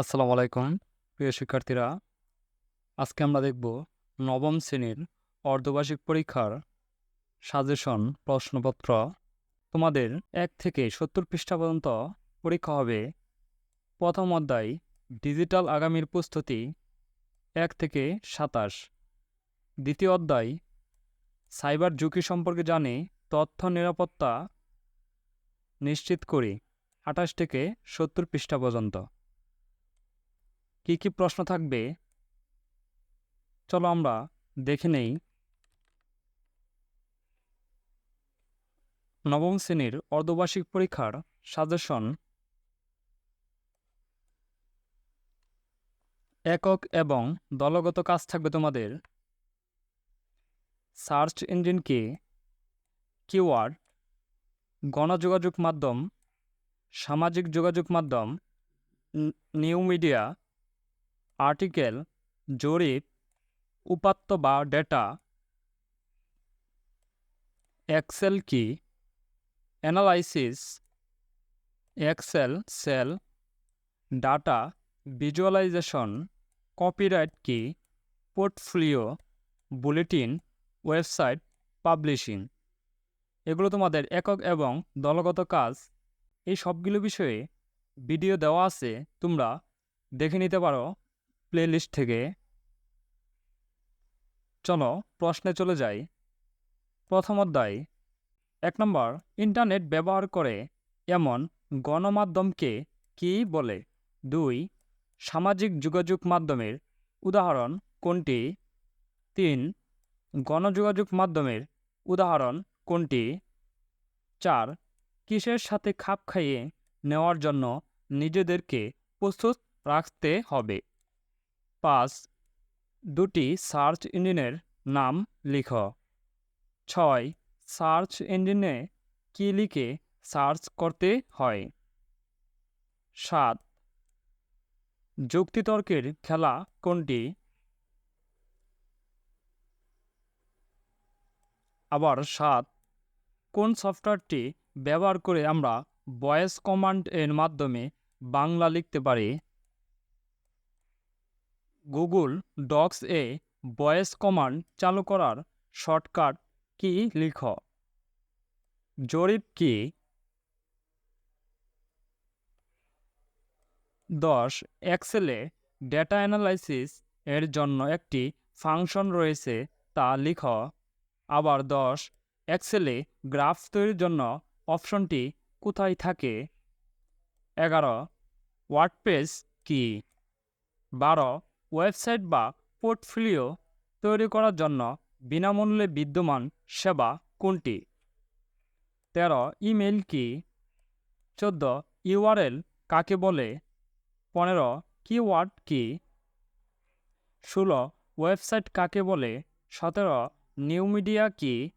আসসালামু আলাইকুম, প্রিয় শিক্ষার্থীরা। আজকে আমরা দেখব নবম শ্রেণির অর্ধবার্ষিক পরীক্ষার সাজেশন প্রশ্নপত্র। তোমাদের এক থেকে সত্তর পৃষ্ঠা পর্যন্ত পরীক্ষা হবে। প্রথম অধ্যায়, ডিজিটাল আগামীর প্রস্তুতি, এক থেকে সাতাশ। দ্বিতীয় অধ্যায়, সাইবার ঝুঁকি সম্পর্কে জানে, তথ্য নিরাপত্তা নিশ্চিত করি, আঠাশ থেকে সত্তর পৃষ্ঠা পর্যন্ত। কি কি প্রশ্ন থাকবে? চলো আমরা দেখে নেই। নবম শ্রেণির অর্ধবার্ষিক পরীক্ষার সাজেশন একক এবং দলগত কাজ থাকবে তোমাদের। সার্চ ইঞ্জিন কি কিওয়ার্ড গণযোগাযোগ মাধ্যম, সামাজিক যোগাযোগ মাধ্যম নিউ মিডিয়া আর্টিকেল জরিপ, উপাত্ত বা ডেটা এক্সেল কি? Analysis excel cell data visualisation copyright কি? পোর্টফোলিও বুলেটিন ওয়েবসাইট পাবলিশিং এগুলো তোমাদের একক এবং দলগত কাজ। এই সবগুলো বিষয়ে ভিডিও দেওয়া আছে, তোমরা দেখে নিতে পারো। প্লেলিস্ট থেকে। চলো প্রশ্নে চলে যাই। প্রথম অধ্যায়। এক নম্বর, ইন্টারনেট ব্যবহার করে এমন গণমাধ্যমকে কি বলে? দুই, সামাজিক যোগাযোগ মাধ্যমের উদাহরণ কোনটি? তিন, গণযোগাযোগ মাধ্যমের উদাহরণ কোনটি? চার, কিসের সাথে খাপ খাইয়ে নেওয়ার জন্য নিজেদেরকে প্রস্তুত রাখতে হবে? পাঁচ, দুটি সার্চ ইঞ্জিনের নাম লিখ। ছয়, সার্চ ইঞ্জিনে কী লিখে সার্চ করতে হয়? সাত, যুক্তিতর্কের খেলা কোনটি? আবার সাত, কোন সফটওয়্যারটি ব্যবহার করে আমরা ভয়েস কমান্ড এর মাধ্যমে বাংলা লিখতে পারি? গুগল ডক্স এ ভয়েস কমান্ড চালু করার শর্টকাট কি লিখ। জরিপ কি? দশ এক্সেলে ডেটা অ্যানালাইসিস এর জন্য একটি ফাংশন রয়েছে তা লিখ। আবার দশ এক্সেলে গ্রাফ তৈরির জন্য অপশনটি কোথায় থাকে? এগারো ওয়ার্ডপ্রেস কি? বারো ওয়েবসাইট বা পোর্টফোলিও তৈরি করার জন্য বিনামূল্যে বিদ্যমান সেবা কোনটি? তেরো ইমেল কি? চোদ্দ, ইউআরএল কাকে বলে? পনেরো, কিওয়ার্ড কি? ষোলো, ওয়েবসাইট কাকে বলে? সতেরো, নিউ মিডিয়া কি?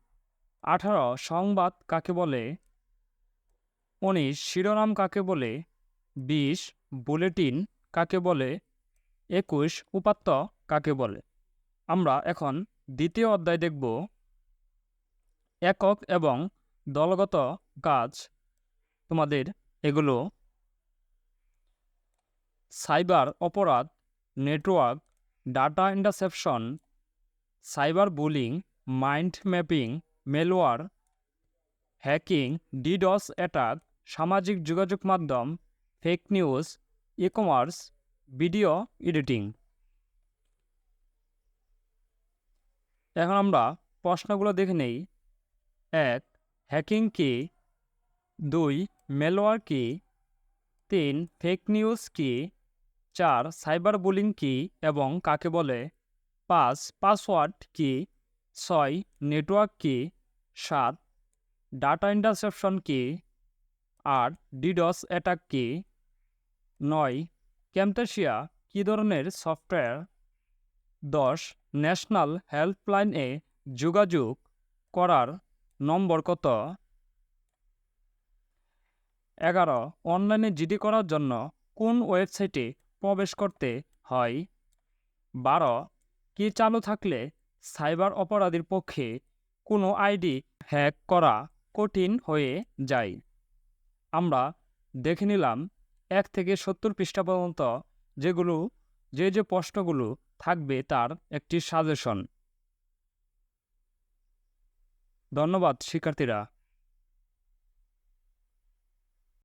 আঠারো, সংবাদ কাকে বলে? উনিশ, শিরোনাম কাকে বলে? বিশ, বুলেটিন কাকে বলে? একুশ উপাত্ত কাকে বলে? আমরা এখন দ্বিতীয় অধ্যায় দেখব। একক এবং দলগত কাজ। তোমাদের এগুলো সাইবার অপরাধ, network, data interception, cyber bullying, mind mapping malware hacking, DDoS attack, সামাজিক যোগাযোগ মাধ্যম, fake news e commerce video editing এখন আমরা প্রশ্নগুলো দেখে নেই। এক হ্যাকিং কি? দুই মেলওয়ার কি? তিন ফেক নিউজ কি? চার সাইবার বুলিং কি? এবং কাকে বলে? পাঁচ পাসওয়ার্ড কি? ছয় নেটওয়ার্ক কি? সাত ডাটা ইন্টারসেপশন কি? আট ডিডস অ্যাটাক কি? নয় ক্যামটেশিয়া কী ধরনের সফটওয়্যার? দশ, ন্যাশনাল হেল্পলাইনে যোগাযোগ করার নম্বর কত? এগারো, অনলাইনে জিডি করার জন্য কোন ওয়েবসাইটে প্রবেশ করতে হয়? বারো, কি চালু থাকলে সাইবার অপরাধীর পক্ষে কোনো আইডি হ্যাক করা কঠিন হয়ে যায়? আমরা দেখে নিলাম এক থেকে সত্তর পৃষ্ঠা পর্যন্ত যেগুলো, যে যে প্রশ্নগুলো থাকবে তার একটি সাজেশন ধন্যবাদ, শিক্ষার্থীরা।